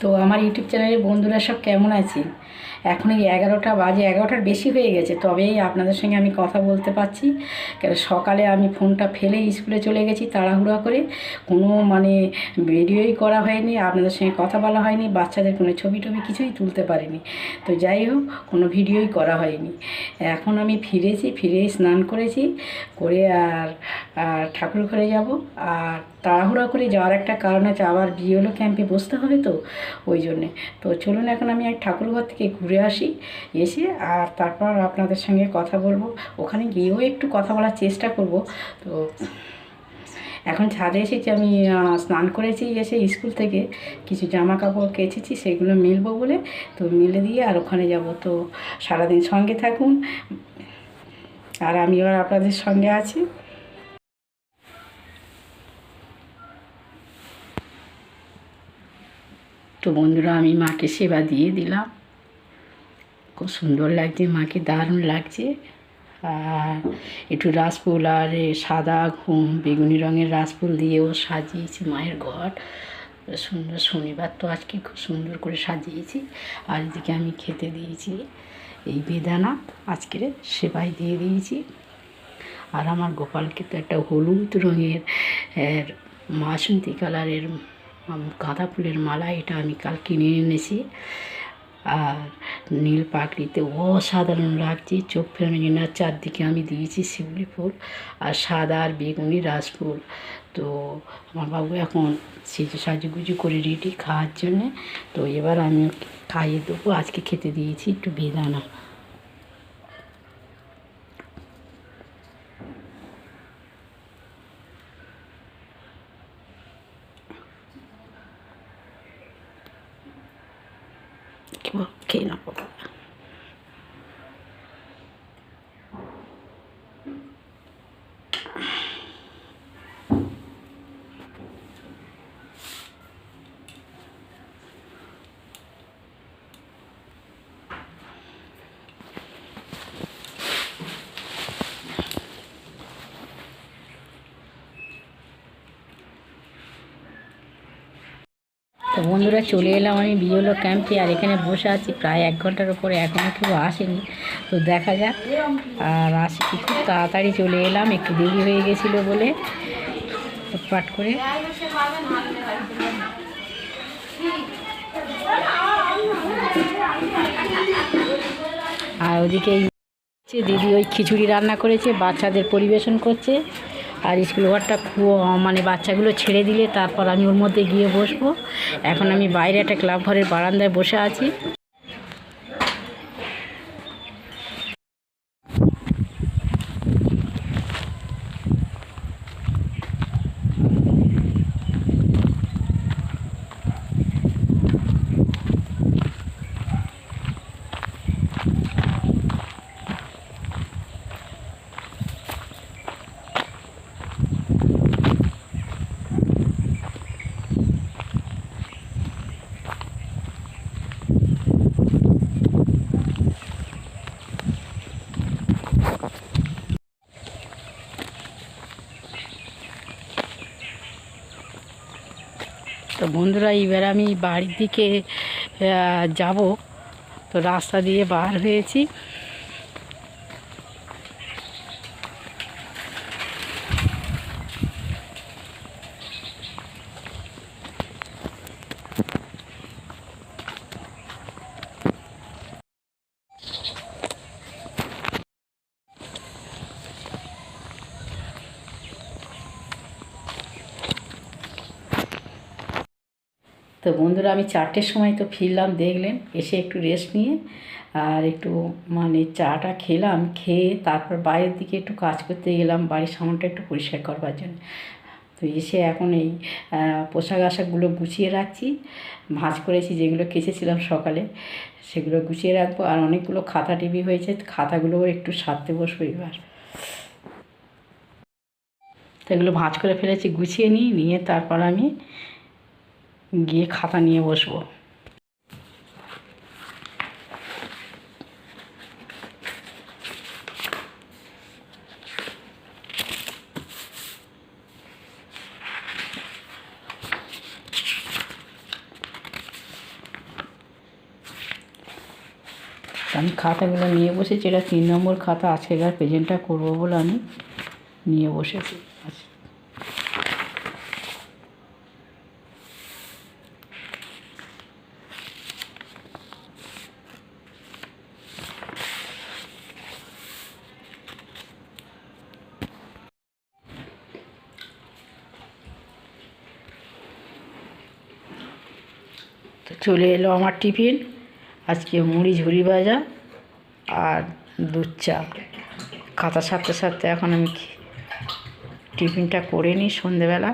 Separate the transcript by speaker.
Speaker 1: তো আমার ইউটিউব চ্যানেলের বন্ধুরা সব কেমন আছেন? এখন এই এগারোটা বাজে, এগারোটার বেশি হয়ে গেছে তবেই আপনাদের সঙ্গে আমি কথা বলতে পারছি। কেন সকালে আমি ফোনটা ফেলে স্কুলে চলে গেছি তাড়াহুড়া করে। কোনো মানে ভিডিওই করা হয়নি, আপনাদের সঙ্গে কথা বলা হয়নি, বাচ্চাদের কোনো ছবি টবি কিছুই তুলতে পারিনি। তো যাই হোক, কোনো ভিডিওই করা হয়নি। এখন আমি ফিরেছি, ফিরে স্নান করেছি, করে আর আর ঠাকুর ঘরে যাব। আর তাড়াহুড়া করে যাওয়ার একটা কারণ আছে আবার বিএলও ক্যাম্পে বসতে হবে তো। ওই জন্যে। তো চলুন এখন আমি এক ঠাকুরঘর থেকে ঘুরে আসি, এসে আর তারপর আপনাদের সঙ্গে কথা বলব। ওখানে গিয়েও একটু কথা বলার চেষ্টা করব। তো এখন ছাদে এসেছি, আমি স্নান করেছি, এসে স্কুল থেকে কিছু জামা কাপড় কেচেছি, সেগুলো মেলবো বলে। তো মিলে দিয়ে আর ওখানে যাব। তো সারাদিন সঙ্গে থাকুন। আর আমি এবার আপনাদের সঙ্গে আছি। তো বন্ধুরা, আমি মাকে সেবা দিয়ে দিলাম। খুব সুন্দর লাগছে মাকে, দারুণ লাগছে। আর একটু রাসফুল আর সাদা ঘুম, বেগুনি রঙের রাসফুল দিয়েও সাজিয়েছি মায়ের ঘর। সুন্দর, শনিবার তো আজকে খুব সুন্দর করে সাজিয়েছি। আর এদিকে আমি খেতে দিয়েছি এই বেদানা আজকে সেবাই দিয়ে দিয়েছি। আর আমার গোপালকে তো একটা হলুদ রঙের মাসন্তী কালারের গাঁদা ফুলের মালা এটা আমি কাল কিনে এনেছি। আর নীল পাকড়িতে অসাধারণ লাগছে, চোখ ফেরানো জন্য চারদিকে আমি দিয়েছি শিউলি ফুল আর সাদা আর বেগুনি রাজফুল। তো আমার বাবু এখন সেজে সাজুগুজু করে রেডি খাওয়ার জন্যে। তো এবার আমি খাইয়ে দেবো, আজকে খেতে দিয়েছি একটু বেদানা। কি বল খেয়ে নেব তো বন্ধুরা চলে এলাম আমি বিওলো ক্যাম্পে আর এখানে বসে আছি প্রায় এক ঘণ্টার উপরে এখনও কেউ আসেনি। তো দেখা যাক, আর আসি কি খুব তাড়াতাড়ি চলে এলাম, একটু দেরি হয়ে গেছিল বলে পাট করে। আর ওদিকে দিদি ওই খিচুড়ি রান্না করেছে, বাচ্চাদের পরিবেশন করছে। আর স্কুল ঘরটা মানে বাচ্চাগুলো ছেড়ে দিলে তারপর আমি ওর মধ্যে গিয়ে বসবো। এখন আমি বাইরে একটা ক্লাব ঘরের বারান্দায় বসে আছি। তো বন্ধুরা এবার আমি বাড়ির দিকে যাব। তো রাস্তা দিয়ে বার হয়েছি। তো বন্ধুরা, আমি চারটের সময় তো ফিরলাম, দেখলেন, এসে একটু রেস্ট নিয়ে আর একটু মানে চাটা খেলাম, খেয়ে তারপর বাইরের দিকে একটু কাজ করতে গেলাম, বাড়ির সামানটা একটু পরিষ্কার করবার জন্য। তো এসে এখন এই পোশাক আশাকগুলো গুছিয়ে রাখছি, ভাঁজ করেছি যেগুলো কেচেছিলাম সকালে, সেগুলো গুছিয়ে রাখব আর অনেকগুলো খাতা টিভি হয়েছে, খাতাগুলোও একটু সারতে বসবো এবার। তো এগুলো ভাঁজ করে ফেলেছি, গুছিয়ে নিই, নিয়ে তারপর আমি গিয়ে খাতা নিয়ে বসবো। আমি খাতাগুলো নিয়ে বসেছি, এটা তিন নম্বর খাতা আজকেকার প্রেজেন্টটা করব বলে আমি নিয়ে বসেছি। তো চলে এলো আমার টিফিন। আজকে মুড়ি, ঝুড়ি ভাজা আর দুধ চা। খাতা সারতে সারতে এখন আমি টিফিনটা করে নিই সন্ধেবেলা